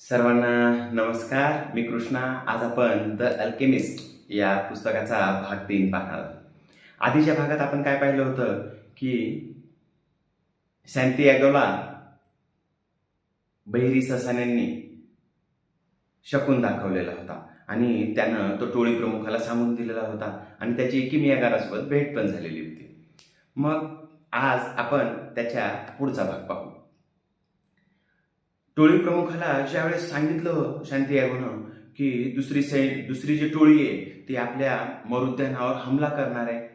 सर्वांना नमस्कार मी कृष्णा. आज आपण द अल्केमिस्ट या पुस्तकाचा भाग तीन पाहणार आहोत. आधीच्या भागात आपण काय पाहिलं होतं की सॅन्टियागोला बहिरी ससान्यांनी शकून दाखवलेला होता आणि त्यानं तो टोळी प्रमुखाला सांगून दिलेला होता आणि त्याची किमियागारासोबत भेट पण झालेली होती. मग आज आपण त्याच्या पुढचा भाग पाहू. टोळी प्रमुखाला ज्यावेळेस सांगितलं शांती आयोगानं की दुसरी सैन दुसरी जी टोळी आहे ती आपल्या मरुद्यानावर हमला करणार आहे.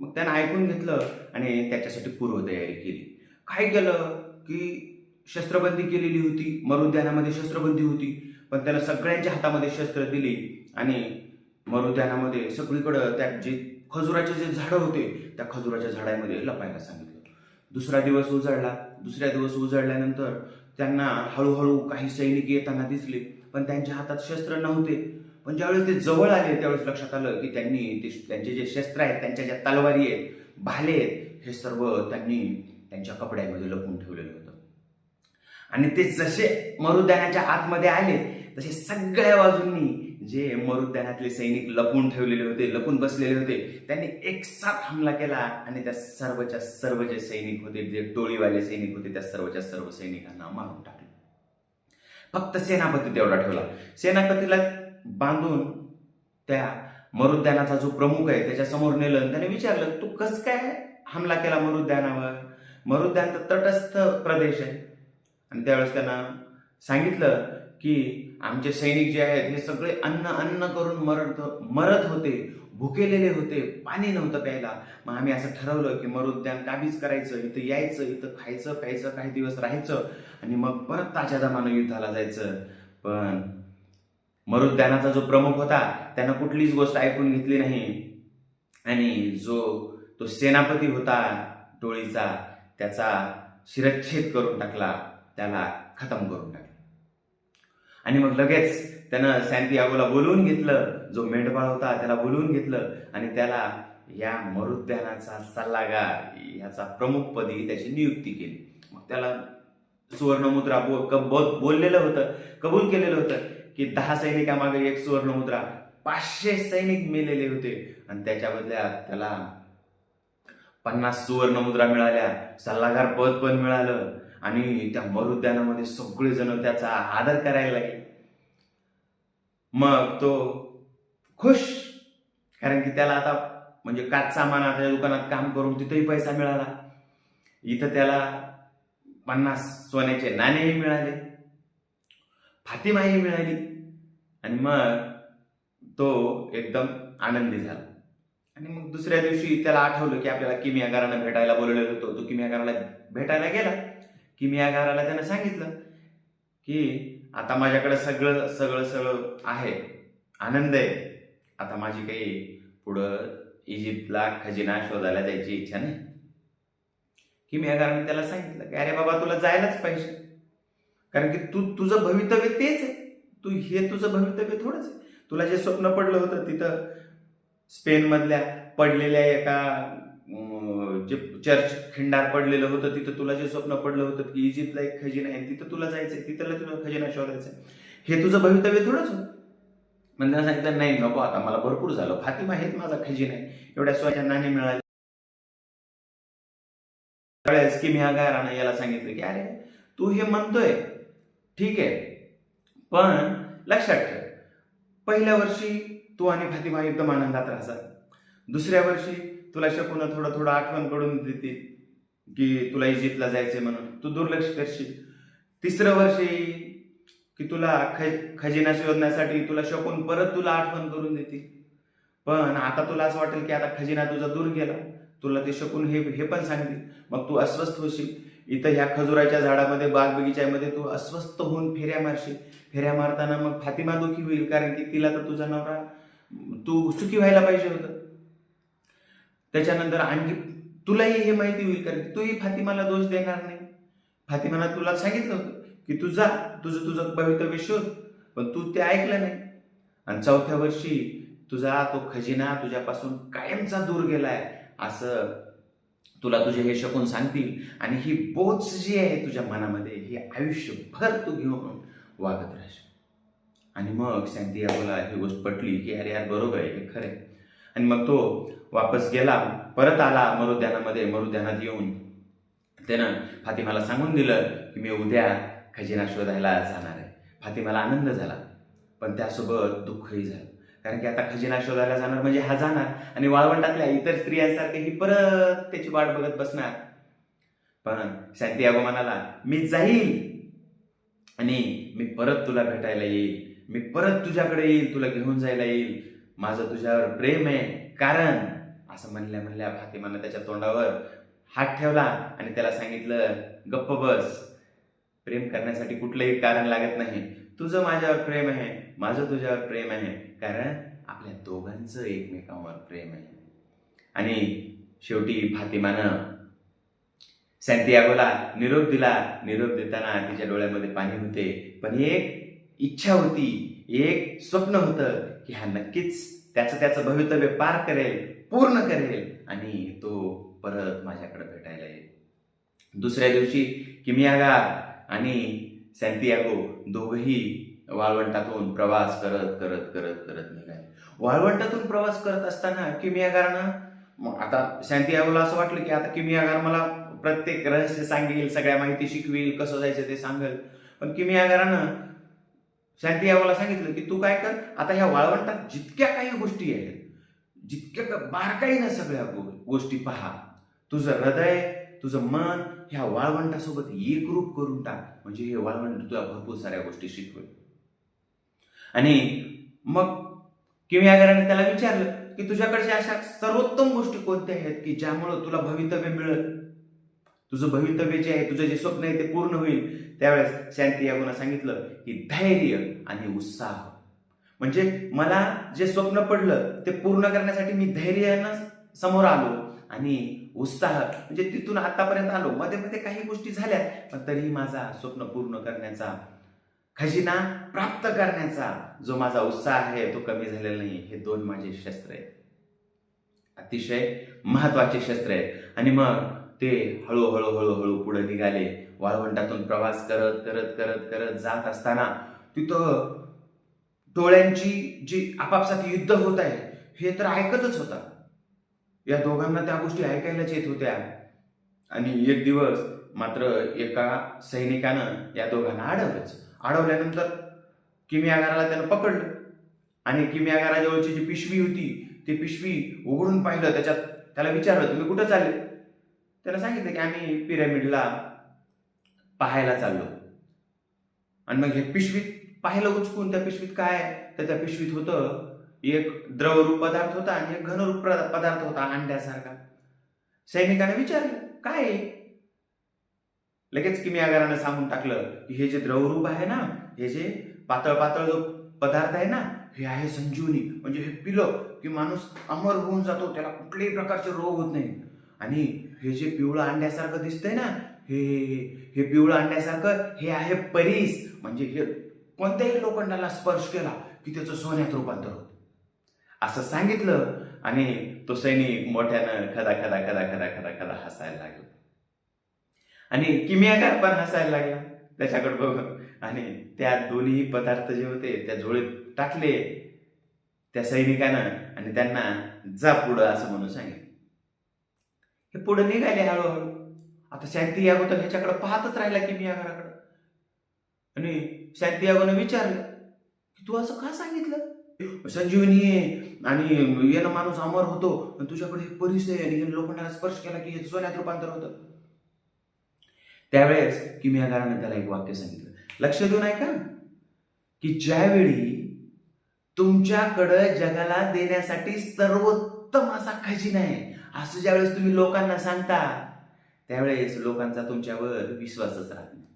मग त्यानं ऐकून घेतलं आणि त्याच्यासाठी पूर्वतयारी केली. काय केलं की शस्त्रबंदी केलेली होती मरुद्यानामध्ये शस्त्रबंदी होती पण त्याला सगळ्यांच्या हातामध्ये शस्त्र दिली आणि मरुद्यानामध्ये सगळीकडं त्या जे खजुराचे जे झाडं होते त्या खजुराच्या झाडामध्ये लपायला सांगितलं. दुसरा दिवस उजळला. दुसऱ्या दिवस उजळल्यानंतर त्यांना हळूहळू काही सैनिक येताना दिसले पण त्यांच्या हातात शस्त्र नव्हते. पण ज्यावेळेस ते जवळ आले त्यावेळेस लक्षात आलं की त्यांनी ते त्यांचे जे शस्त्र आहेत त्यांच्या ज्या तलवारी आहेत भाले आहेत हे सर्व त्यांनी त्यांच्या कपड्यामध्ये लपून ठेवलेलं होतं. आणि ते जसे मरुद्यानाच्या आतमध्ये आले तसे सगळ्या बाजूंनी जे मरुद्यानातले सैनिक लपून ठेवलेले होते लपून बसलेले होते त्यांनी एकसाथ हमला केला आणि त्या सर्वच्या सर्व जे सैनिक होते जे टोळीवाले सैनिक होते त्या सर्वच्या सर्व सैनिकांना मारून टाकले. फक्त सेनापती तेवढा ठेवला. सेनापतीला बांधून त्या मरुद्यानाचा जो प्रमुख आहे त्याच्यासमोर नेलं आणि त्याने विचारलं तू कस काय हमला केला मरुद्यानावर? मरुद्यान तर तटस्थ प्रदेश आहे. आणि त्यावेळेस त्यांना सांगितलं की आमचे सैनिक जे आहेत हे सगळे अन्न अन्न करून मरत हो-, मरत होते भुकेलेले होते पाणी नव्हतं प्यायला. मग आम्ही असं ठरवलं की मरुद्यान काबीज करायचं इथं यायचं इथं खायचं प्यायचं काही दिवस राहायचं आणि मग परत ताज्या दमानं युद्धाला जायचं. पण मरुद्यानाचा जो प्रमुख होता त्यानं कुठलीच गोष्ट ऐकून घेतली नाही. आणि जो तो सेनापती होता टोळीचा त्याचा शिरच्छेद करून टाकला. त्याला खतम करून टाकले. आणि मग लगेच त्यानं सॅन्टियागोला बोलवून घेतलं. जो मेंढपाळ होता त्याला बोलवून घेतलं. आणि त्याला या मरुद्यानाचा सल्लागार याचा प्रमुखपदी त्याची नियुक्ती केली. मग त्याला सुवर्णमुद्रा बो कब बोललेलं होतं कबूल केलेलं होतं की दहा सैनिकामागे एक सुवर्णमुद्रा पाचशे सैनिक मेलेले होते. आणि त्याच्या बदल्यात त्याला पन्नास सुवर्णमुद्रा मिळाल्या. सल्लागार पद पण मिळालं. आणि त्या मरुद्यानामध्ये सगळेजण त्याचा आदर करायला लागले. मग तो खुश कारण की त्याला आता म्हणजे काच सामानाच्या दुकानात काम करून तिथेही पैसा मिळाला. इथं त्याला पन्नास सोन्याचे नाणेही मिळाले फातिमाही मिळाली. आणि मग तो एकदम आनंदी झाला. आणि मग दुसऱ्या दिवशी त्याला आठवलं की आपल्याला किमियागारानं भेटायला बोलवलेलं होतं. तो किमियागाराला भेटायला गेला. की मी या घराला त्यानं सांगितलं की आता माझ्याकडे सगळं सगळं सगळं आहे. आनंद आहे. आता माझी काही पुढं इजिप्तला खजिना शोधायला जायची इच्छा नाही. की मी यागाराने त्याला सांगितलं की अरे बाबा तुला जायलाच पाहिजे. कारण की तू तुझं भवितव्य तेच आहे. तू हे तुझं भवितव्य थोडंच आहे. तुला जे स्वप्न पडलं होतं तिथं स्पेनमधल्या पडलेल्या एका जे चर्च खिंडार पडलेलं होतं तिथं तुला जे स्वप्न पडलं होतं की इजिप्तला एक खजिना आहे तिथं तुला जायचंय तिथला तुला खजिना शोधायचा हे तुझं भवितव्य थोडंच होतं. म्हणजे सांगितलं नाही नको आता मला भरपूर झालं. फातिमा हेच माझा खजिना आहे. एवढ्या स्वजनाने नाणी मिळाली. त्यावेळेस की मी गारानं याला सांगितलं की अरे तू हे म्हणतोय. ठीक आहे. पण लक्षात ठेव. पहिल्या वर्षी तू आणि फातिमा एकदम आनंदात राहतात दुसऱ्या वर्षी तुला शकून थोडं थोडं आठवण करून देतील की तुला इजिप्तला जायचंय म्हणून. तू दुर्लक्ष करशील. तिसरं वर्ष येईल की तुला ख खजिना शोधण्यासाठी तुला शकून परत तुला आठवण करून देतील पण आता तुला असं वाटेल की आता खजिना तुझा दूर गेला. तुला ते शकून हे हे पण सांगतील. मग तू अस्वस्थ होशील. इथं ह्या खजुराच्या झाडामध्ये बाग बगीच्यामध्ये तू अस्वस्थ होऊन फेऱ्या मारशील. फेऱ्या मारताना मग फातिमा दुखी होईल कारण की तिला तर तुझा नवरा तू सुखी व्हायला पाहिजे होतं. त्याच्यानंतर आणखी तुलाही हे माहिती होईल कारण की तूही फातिमाला दोष देणार नाही. फातिमाला तुला सांगितलं होतं की तू जा तुझं तुझं भवितव्य शोध पण तू ते ऐकलं नाही. आणि चौथ्या वर्षी तुझा तो खजिना तुझ्यापासून कायमचा दूर गेलाय असं तुला तुझे हे शकून सांगतील. आणि ही बोच जी आहे तुझ्या मनामध्ये ही आयुष्यभर तू घेऊन वागत राहशील. आणि मग सँटियागोला ही गोष्ट पटली की अरे यार बरोबर आहे हे खरं आहे आणि मग तो वापस गेला परत आला मरुद्यानामध्ये मरुद्यानात येऊन. त्यानं फातिमाला सांगून दिलं की मी उद्या खजिना शोधायला जाणार आहे. फातिमाला आनंद झाला पण त्यासोबत दुःखही झालं. कारण की आता खजिना शोधायला जाणार म्हणजे हा जाणार आणि वाळवंटातल्या इतर स्त्रियांसारखे ही परत त्याची वाट बघत बसणार. पण सँटियागो म्हणाला मी जाईल आणि मी परत तुला भेटायला येईल. मी परत तुझ्याकडे येईल तुला घेऊन जायला येईल. माझं तुझ्यावर प्रेम आहे. कारण असं म्हणल्या म्हणल्या फातिमानं त्याच्या तोंडावर हात ठेवला आणि त्याला सांगितलं गप्प बस. प्रेम करण्यासाठी कुठलंही कारण लागत नाही. तुझं माझ्यावर प्रेम आहे. माझं तुझ्यावर प्रेम आहे. कारण आपल्या दोघांचं एकमेकांवर प्रेम आहे. आणि शेवटी फातिमानं सँटियागोला निरोप दिला. निरोप देताना तिच्या डोळ्यामध्ये पाणी होते. पण एक इच्छा होती. एक स्वप्न होतं. की हा नक्कीच त्याचं त्याचं भवितव्य पार करेल पूर्ण करेल आणि तो परत माझ्याकडे भेटायला येईल. दुसऱ्या दिवशी किमियागार आणि सॅन्टियागो दोघही वाळवंटातून प्रवास करत करत करत करत निघाले. वाळवंटातून प्रवास करत असताना किमियागारनं आता सॅन्टियागोला असं वाटलं की आता किमियागार मला प्रत्येक रहस्य सांगेल सगळ्या माहिती शिकवेल कसं जायचं ते सांगेल. पण किमियागारानं सँटियागोला सांगितलं की तू काय कर आता ह्या वाळवंटात जितक्या काही गोष्टी आहेत जितक्या बारकाईनं सगळ्या गो- गोष्टी पहा. तुझं हृदय तुझं मन ह्या वाळवंटासोबत एकरूप करून टाक. म्हणजे हे वाळवंट तुला भरपूर साऱ्या गोष्टी शिकवेल. आणि मग किमयागाराने त्याला विचारलं की तुझ्याकडच्या अशा सर्वोत्तम गोष्टी कोणत्या आहेत की ज्यामुळं तुला भवितव्य मिळेल? तुझं भवितव्य जे आहे तुझं जे स्वप्न आहे ते पूर्ण होईल. त्यावेळेस सँटियागोनं सांगितलं की धैर्य आणि उत्साह. म्हणजे मला जे स्वप्न पडलं ते पूर्ण करण्यासाठी मी धैर्यानं समोर आलो आणि उत्साह म्हणजे तिथून आतापर्यंत आलो. मध्ये मध्ये काही गोष्टी झाल्या पण तरीही माझा स्वप्न पूर्ण करण्याचा खजिना प्राप्त करण्याचा जो माझा उत्साह आहे तो कमी झालेला नाही. हे दोन माझे शस्त्र आहेत. अतिशय महत्त्वाचे शस्त्र आहेत. आणि मग ते हळूहळू हळूहळू पुढे निघाले. वाळवंटातून प्रवास करत करत करत करत जात असताना तिथं टोळ्यांची जी आपापसात युद्ध होत आहे हे तर ऐकतच होता. या दोघांना त्या गोष्टी ऐकायलाच येत होत्या. आणि एक दिवस मात्र एका सैनिकानं या दोघांना अडवलंच. अडवल्यानंतर किमियागाराला त्यानं पकडलं. आणि किमियागाराजवळची जी पिशवी होती ती पिशवी उघडून पाहिलं. त्याच्यात त्याला विचारलं तुम्ही कुठं चालले? त्याला सांगितलं की आम्ही पिरॅमिडला पाहायला चाललो आणि मग हे पिशवीत पाहायला उचकून त्या पिशवीत काय आहे? तर त्या पिशवीत होतं एक द्रवरूप पदार्थ होता आणि एक घनरूप पदार्थ होता अंड्यासारखा सैनिकाने विचारलं काय आहे? लगेच किमियागारानं सांगून टाकलं की हे जे द्रवरूप आहे ना हे जे पातळ पातळ जो पदार्थ आहे ना हे आहे संजीवनी म्हणजे हे पिलं की माणूस अमर होऊन जातो त्याला कुठल्याही प्रकारचे रोग होत नाही आणि हे जे पिवळं अंड्यासारखं दिसतंय ना हे हे पिवळं अंड्यासारखं हे आहे परीस. म्हणजे हे कोणत्याही लोखंडाला स्पर्श केला की त्याचं सोन्यात रूपांतर होतं. असं सांगितलं आणि तो सैनिक मोठ्यानं खदा खदा खदा खदा खदा खदा हसायला लागला. आणि किमियागार पण हसायला लागला. त्याच्याकडे बघून. आणि त्या दोन्ही पदार्थ जे होते त्या झोळीत टाकले. त्या सैनिकानं आणि त्यांना जा पुढं असं म्हणून सांगितलं. हे पुढे निघाले हळूहळू. आता सँटियागो तर ह्याच्याकडे पाहतच राहिला की मी आगाराकडं आणि सँटियागोनं विचारलं की तू असं का सांगितलं? संजीवनी आहे आणि येणं माणूस अमर होतो आणि तुझ्याकडे हे परिस आहे आणि लोखंडाला स्पर्श केला की हे सोन्यात रूपांतर होतं. त्यावेळेस किमियागाराने त्याला एक वाक्य सांगितलं. लक्ष देऊन ऐका. की ज्यावेळी तुमच्याकडं जगाला देण्यासाठी सर्वोत्तम असा खजिना आहे असं ज्यावेळेस तुम्ही लोकांना सांगता त्यावेळेस लोकांचा तुमच्यावर विश्वासच राहत नाही.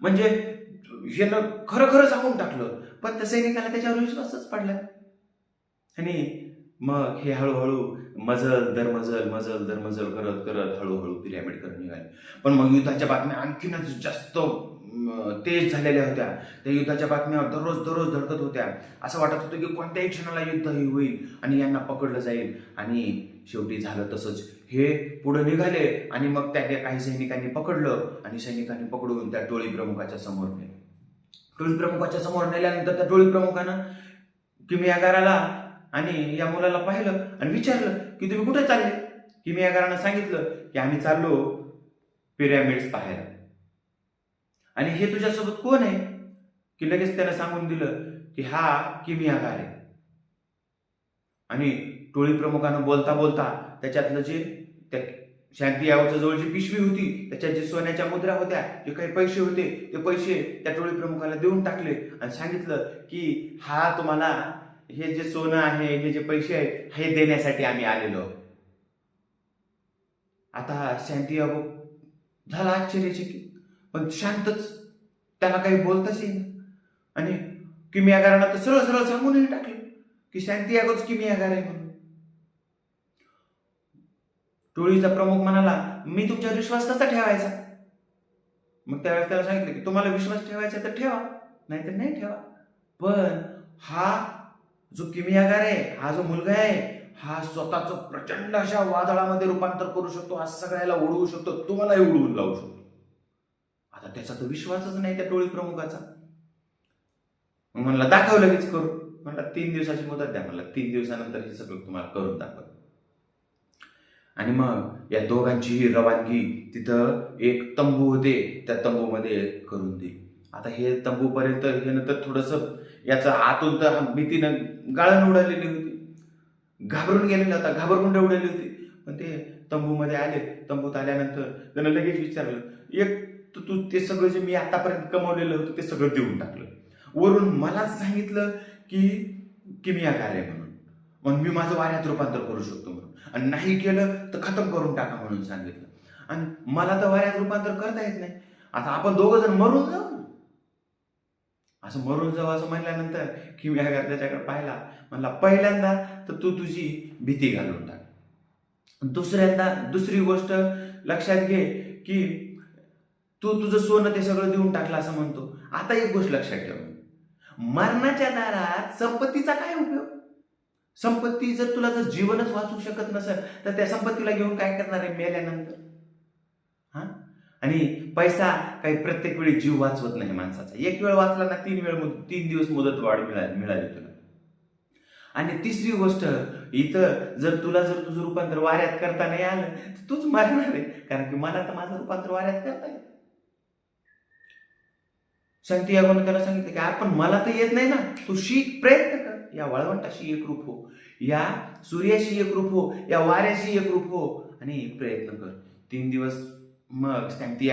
म्हणजे यानं खरं खरं सांगून टाकलं पण त्या सैनिकाला त्याच्यावर विश्वासच पडला. आणि मग हे हळूहळू मजल दर मजल मजल दर मजल करत करत हळूहळू पिरॅमिड करत निघाले. पण मग युद्धाच्या बातम्या आणखीनच जास्त तेज झालेल्या होत्या. त्या युद्धाच्या बातम्या दररोज दररोज धडकत होत्या. असं वाटत होतं की कोणत्याही क्षणाला युद्ध हे होईल आणि यांना पकडलं जाईल. आणि शेवटी झालं तसंच. हे पुढे निघाले आणि मग त्या काही सैनिकांनी पकडलं आणि सैनिकांनी पकडून त्या टोळी प्रमुखाच्या समोर नेलं. टोळी प्रमुखाच्या समोर नेल्यानंतर त्या टोळी प्रमुखानं किमयागाराला आणि या मुलाला पाहिलं आणि विचारलं की तुम्ही कुठे चालले? किमियागारानं सांगितलं की आम्ही चाललो पिरॅमिड्स पाहायला. आणि हे तुझ्यासोबत कोण आहे? की लगेच त्यानं सांगून दिलं की हा किमियागार आहे आणि टोळी प्रमुखानं बोलता बोलता त्याच्यातलं जे त्या शांती यावच्या जवळ जी पिशवी होती त्याच्यात जे सोन्याच्या मुद्रा होत्या जे काही पैसे होते ते पैसे त्या टोळी प्रमुखाला देऊन टाकले आणि सांगितलं की हा तुम्हाला हे जे सोनं आहे हे जे पैसे आहेत हे देण्यासाठी आम्ही आलेलो. आता शांती अबो झाला आश्चर्यचकित पण शांतच त्याला काही बोलताच येईना. आणि किमियागारांना तर सरळ सरळ सांगूनही टाकलं की शांती अगोच किमियागार आहे म्हणून. टोळीचा प्रमुख म्हणाला मी तुमच्यावर विश्वास कसा ठेवायचा? मग त्यावेळेस त्याला सांगितलं की तुम्हाला विश्वास ठेवायचा तर ठेवा नाहीतर नाही ठेवा. पण हा जो किमियागार आहे हा जो मुलगा आहे हा स्वतःच प्रचंड अशा वादळामध्ये रूपांतर करू शकतो हा सगळ्याला उडवू शकतो तुम्हालाही उडवून लावू शकतो. आता त्याचा तर विश्वासच नाही त्या टोळी प्रमुखाचा. मग म्हणला दाखव लगेच करू म्हणला तीन दिवसाची मुदत द्या. म्हणला तीन दिवसानंतर हे सगळं तुम्हाला करून दाखव आणि मग या दोघांची ही रवानगी तिथं एक तंबू होते त्या तंबूमध्ये करून दिली. आता हे तंबूपर्यंत हे नंतर थोडंसं याचा आतून तर भीतीनं गाळण उडालेली होती. घाबरून गेलेला होता घाबरगुंड उडाली होती. पण ते तंबूमध्ये आले तंबूत आल्यानंतर त्यानं लगेच विचारलं एक तू तू ते सगळं जे मी आतापर्यंत कमवलेलं होतं ते सगळं देऊन टाकलं. वरून मलाच सांगितलं की की मी आकार आहे म्हणून. मग मी माझं वाऱ्यात रूपांतर करू शकतो म्हणून. आणि नाही केलं तर खतम करून टाका म्हणून सांगितलं. आणि मला तर वाऱ्यात रूपांतर करता येत नाही. आता आपण दोघं जण मरून जाऊ. असं मरून जाऊ असं म्हणल्यानंतर की मी आकार त्याच्याकडे पाहिला म्हणला पहिल्यांदा तर तू तुझी भीती घालून टाक. दुसऱ्यांदा दुसरी गोष्ट लक्षात घे की तू तुझं सोनं ते सगळं देऊन टाकलं असं म्हणतो. आता एक गोष्ट लक्षात ठेव. मरणाच्या दारात संपत्तीचा काय उपयोग? संपत्ती जर तुला जर जीवनच वाचू शकत नसेल तर त्या संपत्तीला घेऊन काय करणार आहे मेल्यानंतर? आणि पैसा काही प्रत्येक वेळी जीव वाचवत नाही माणसाचा. एक वेळ वाचला ना तीन वेळ तीन दिवस मुदत वाढ मिळाली मिळाली तुला. आणि तिसरी गोष्ट इथं जर तुला जर तुझं रूपांतर वाऱ्यात करता नाही आलं तर तूच मारणार आहे. कारण की मला तर माझं रूपांतर वाऱ्यात करता येईल. शांती या त्याला सांगितलं की आपण मला तर येत नाही ना. तू शिक प्रयत्न कर. या वळवंटाशी एकरूप हो. या सूर्याशी एकरूप हो. या वाऱ्याशी एकरूप हो. आणि प्रयत्न कर. तीन दिवस मग शांती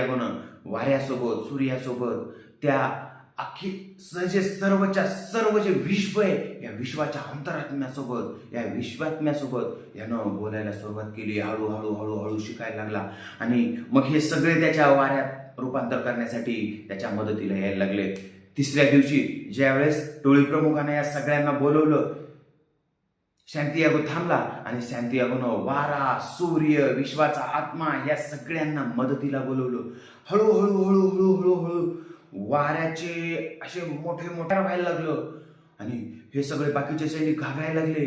वाऱ्यासोबत सूर्यासोबत त्या अख्खी जे सर्वच्या सर्व जे विश्व आहे या विश्वाच्या अंतरात्म्यासोबत या विश्वात्म्यासोबत यानं बोलायला सुरुवात केली. हळूहळू हळूहळू शिकायला लागला. आणि मग हे सगळे त्याच्या वाऱ्यात रूपांतर करण्यासाठी त्याच्या मदतीला यायला लागले. तिसऱ्या दिवशी ज्यावेळेस टोळी प्रमुखाने या सगळ्यांना बोलवलं शांतियागो थांबला आणि शांतियागोनं वारा सूर्य विश्वाचा आत्मा या सगळ्यांना मदतीला बोलवलं. हळूहळू हळूहळू हळूहळू वाऱ्याचे असे मोठे मोठ्या व्हायला लागलं आणि हे सगळे बाकीचे सैनिक घाबरायला लागले.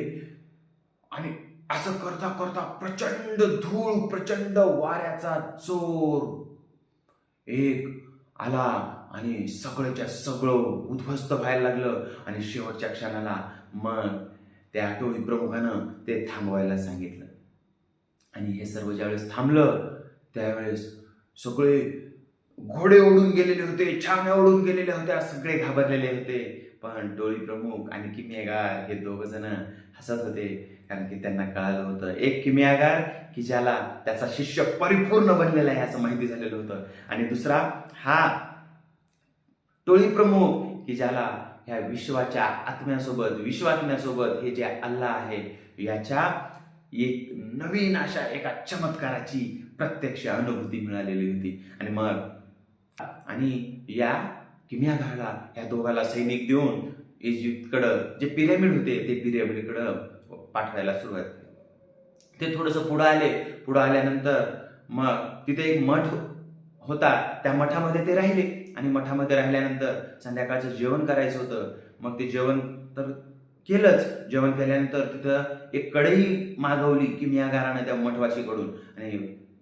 आणि असं करता करता प्रचंड धूळ प्रचंड वाऱ्याचा चोर एक आला आणि सगळंच्या सगळं उद्ध्वस्त व्हायला लागलं आणि शेवटच्या क्षणाला मग त्या टोळी प्रमुखानं ते थांबवायला सांगितलं. आणि हे सर्व ज्यावेळेस थांबलं त्यावेळेस सगळे घोडे ओढून गेलेले होते छान्या ओढून गेलेल्या होत्या सगळे घाबरलेले होते. पण टोळी प्रमुख आणि किमियागार हे दोघं जण हसत होते कारण की त्यांना कळालं होतं एक किमियागार की ज्याला त्याचा शिष्य परिपूर्ण बनलेला आहे असं माहिती झालेलं होतं. आणि दुसरा हा टोळी प्रमुख की ज्याला ह्या विश्वाच्या आत्म्यासोबत विश्वात्म्यासोबत हे जे अल्लाह आहे याच्या एक नवीन अशा एका चमत्काराची प्रत्यक्ष अनुभूती मिळालेली होती. आणि मग आणि या किम्याघाला या दोघाला सैनिक देऊन इजिप्तकडं जे पिरॅमिड होते ते पिरॅमिडकडं पाठवायला सुरुवात केली. ते थोडंसं पुढं आले. पुढं आल्यानंतर मग तिथे एक मठ होता. त्या मठामध्ये ते राहिले. आणि मठामध्ये राहिल्यानंतर संध्याकाळचं जेवण करायचं होतं. मग ते जेवण तर केलंच. जेवण केल्यानंतर तिथं एक कढई मागवली किमियागारानं त्या मठवाशीकडून आणि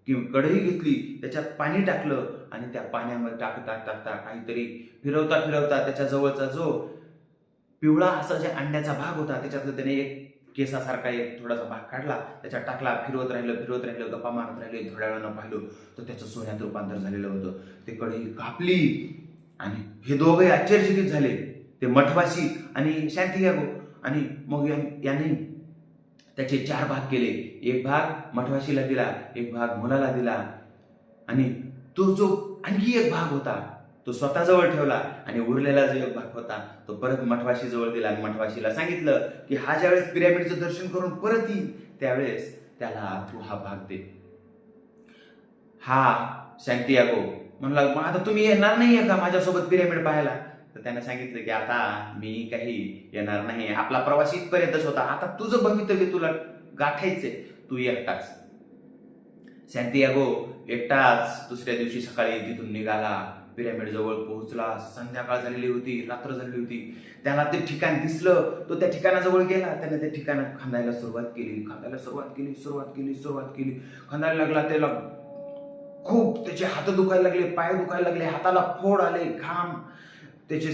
कि कढई घेतली त्याच्यात पाणी टाकलं आणि त्या पाण्यामध्ये टाकता टाकता काहीतरी फिरवता फिरवता त्याच्या जवळचा जो पिवळा असा जे अंड्याचा भाग होता त्याच्यातलं त्याने एक केसासारखा एक थोडासा भाग काढला त्याच्यात टाकला फिरवत राहिलं फिरवत राहिलं गप्पा मारत राहिलं थोड्या वेळानं पाहिलं तर त्याचं सोन्यात रूपांतर झालेलं होतं. ते कढई कापली आणि हे दोघे आश्चर्यचकित झाले. ते मठवासी आणि शांती गो आणि मग यांनी त्याचे चार भाग केले. एक भाग मठवाशीला दिला एक भाग मुलाला दिला आणि तो जो आणखी एक भाग होता तो स्वतःजवळ ठेवला आणि उरलेला जो एक भाग होता तो परत मठवाशी जवळ दिला आणि मठवाशीला सांगितलं की हा ज्यावेळेस पिरॅमिडचं दर्शन करून परत येईल त्यावेळेस त्याला तू हा भाग दे. हा शांतियागो म्हणला मग आता तुम्ही येणार नाहीये का माझ्यासोबत पिरॅमिड पाहायला? तर त्याने सांगितलं की आता मी काही येणार नाही आपला प्रवास इथपर्यंतच होता. आता तुझं भवितव्य तुला गाठायचंय. तू एकटाच. सॅन्टियागो एकटाच दुसऱ्या दिवशी सकाळी तिथून निघाला. पिरॅमिड जवळ पोहोचला संध्याकाळ झालेली होती रात्र झालेली होती. त्याला ते ठिकाण दिसलं तो त्या ठिकाणाजवळ गेला त्याने ते ठिकाण खांदायला सुरुवात केली खांदायला सुरुवात केली सुरुवात केली सुरुवात केली. खांदायला लागला त्याला खूप त्याचे हात दुखायला लागले पाय दुखायला लागले हाताला फोड आले घाम. त्याचे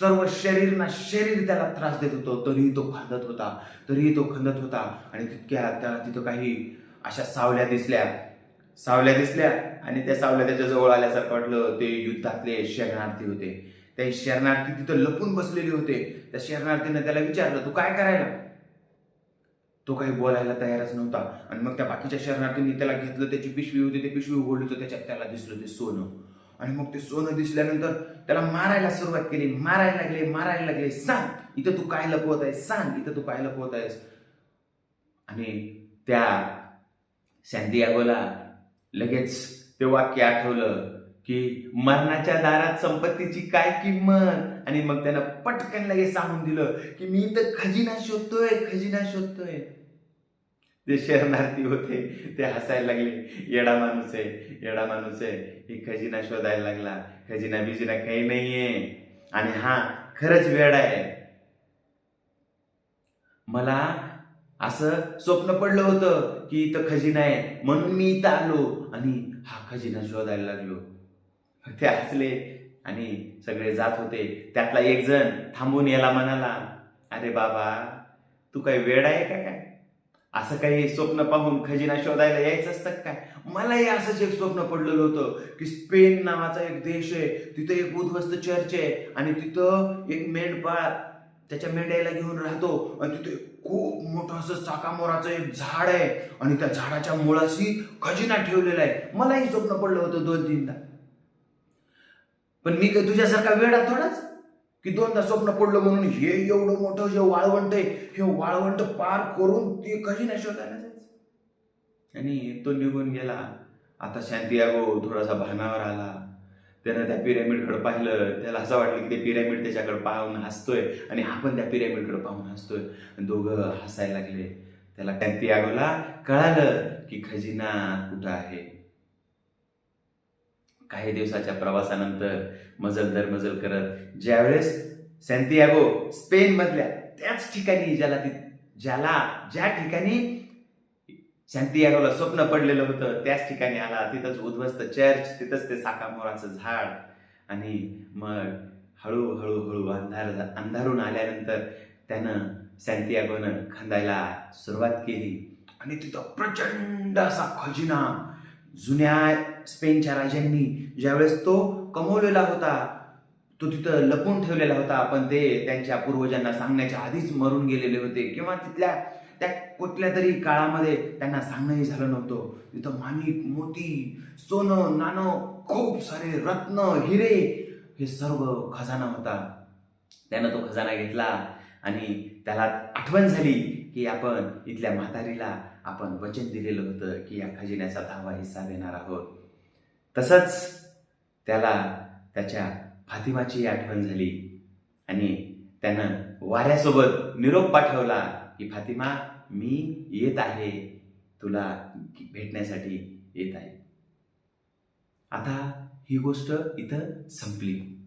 सर्व शरीर ना शरीर त्याला त्रास देत होतो तरीही तो खांदत होता तरीही तो खंदत होता. आणि तितक्या त्याला तिथं काही अशा सावल्या दिसल्या सावल्या दिसल्या आणि त्या सावल्या त्याच्याजवळ आल्यासारखं वाटलं. ते युद्धातले शरणार्थी होते. ते शरणार्थी तिथं लपून बसलेले होते. त्या शरणार्थीनं त्याला विचारलं तू काय करायला? तो काही बोलायला तयारच नव्हता. आणि मग त्या बाकीच्या शरणार्थींनी त्याला घेतलं त्याची पिशवी होती ते पिशवी उघडली तर त्याच्यात त्याला दिसलं ते सोनं. आणि मग ते सोनं दिसल्यानंतर त्याला मारायला सुरुवात केली. मारायला लागले मारायला लागले. सांग इथं तू काय लपवत आहेस? सांग इथं तू काय लपवत आहेस? आणि त्या सँडियागोला लगेच ते वाक्य आठवलं की मरणाच्या दारात संपत्तीची काय किंमत? आणि मग त्यानं पटकन लगेच सांगून दिलं की मी तर खजिना शोधतोय खजिना शोधतोय. ते शरणार्थी होते ते हसायला लागले. येडा माणूस आहे येडा माणूस आहे. ही खजिना शोधायला लागला. खजिना बिजिना काही नाहीये. आणि हा खरंच वेळ आहे. मला असं स्वप्न पडलं होतं की इथं खजिना आहे. म्हणून मी इथं आलो आणि हा खजिना शोधायला लागलो. ते हसले आणि सगळे जात होते. त्यातला एक जण थांबून याला म्हणाला अरे बाबा तू काही वेळ आहे का काय? असं काही स्वप्न पाहून खजिना शोधायला यायचं असतं काय? मलाही असंच एक स्वप्न पडलेलं होतं की स्पेन नावाचा एक देश आहे. तिथं एक उद्ध्वस्त चर्च आहे आणि तिथं एक मेंढपाळ त्याच्या मेंढ्याला घेऊन राहतो. आणि तिथे खूप मोठं असं चाकामोराचं एक झाड आहे. आणि त्या झाडाच्या मुळाशी खजिना ठेवलेला आहे. मलाही स्वप्न पडलं होतं दोन तीनदा. पण मी काय तुझ्यासारखा वेळा थोडाच? की दोनदा स्वप्न पडलं म्हणून हे एवढं मोठं जे वाळवंट आहे हे वाळवंट पार करून ते खजिना शोधायला जायचं. आणि तो निघून गेला. आता शांतियागो थोडासा भानावर आला. त्यानं त्या पिरॅमिडकडे पाहिलं. त्याला असं वाटलं की ते पिरॅमिड त्याच्याकडे पाहून हसतोय आणि आपण त्या पिरॅमिडकडे पाहून हसतोय. आणि दोघं हसायला लागले. त्याला शांतियागोला कळालं की खजिना कुठं आहे? काही दिवसाच्या प्रवासानंतर मजल दर मजल करत ज्यावेळेस सँतियागो स्पेन मधल्या त्याच ठिकाणी ज्याला ती ज्याला ज्या ठिकाणी सॅन्टियागोला स्वप्न पडलेलं होतं. त्याच ठिकाणी आला. तिथंच उद्ध्वस्त चर्च तिथंच ते साकामोराचं झाड. आणि मग हळूहळू हळू अंधार अंधारून आल्यानंतर त्यानं सॅन्टियागोनं खंदायला सुरुवात केली. आणि तिथं प्रचंड असा खजिना. जुन्या स्पेनच्या राजांनी ज्यावेळेस तो कमवलेला होता तो तिथं लपून ठेवलेला होता. पण ते त्यांच्या पूर्वजांना सांगण्याच्या आधीच मरून गेलेले होते. किंवा तिथल्या त्या कुठल्या तरी काळामध्ये त्यांना सांगणंही झालं नव्हतं. तिथं माणिक मोती सोनं नाणं खूप सारे रत्न हिरे हे सर्व खजाना होता. त्यानं तो खजाना घेतला आणि त्याला आठवण झाली की आपण इथल्या म्हातारीला आपण वचन दिलेलं होतं की या खजिन्याचा दहावा हिस्सा देणार आहोत. तसंच त्याला त्याच्या फातिमाची आठवण झाली आणि त्यानं वाऱ्यासोबत निरोप पाठवला की फातिमा मी येत आहे. तुला भेटण्यासाठी येत आहे. आता ही गोष्ट इथं संपली.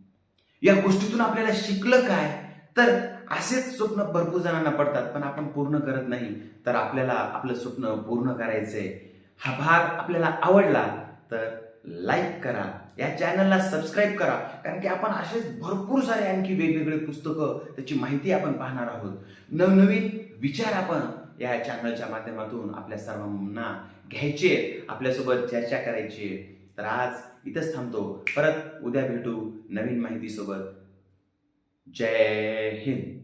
या गोष्टीतून आपल्याला शिकलं काय? तर असेच स्वप्न भरपूर जणांना पडतात पण आपण पूर्ण करत नाही. तर आपल्याला आपलं स्वप्न पूर्ण करायचंय. हा भाग आपल्याला आवडला तर लाईक करा. या चॅनलला सबस्क्राईब करा. कारण की आपण असेच भरपूर सारे आणखी वेगवेगळे पुस्तकं त्याची माहिती आपण पाहणार आहोत. नवनवीन विचार आपण या चॅनलच्या माध्यमातून आपल्या सर्वांना घ्यायचे आपल्यासोबत चर्चा करायची. आहे. तर आज इथंच थांबतो. परत उद्या भेटू नवीन माहितीसोबत. जय हिंद.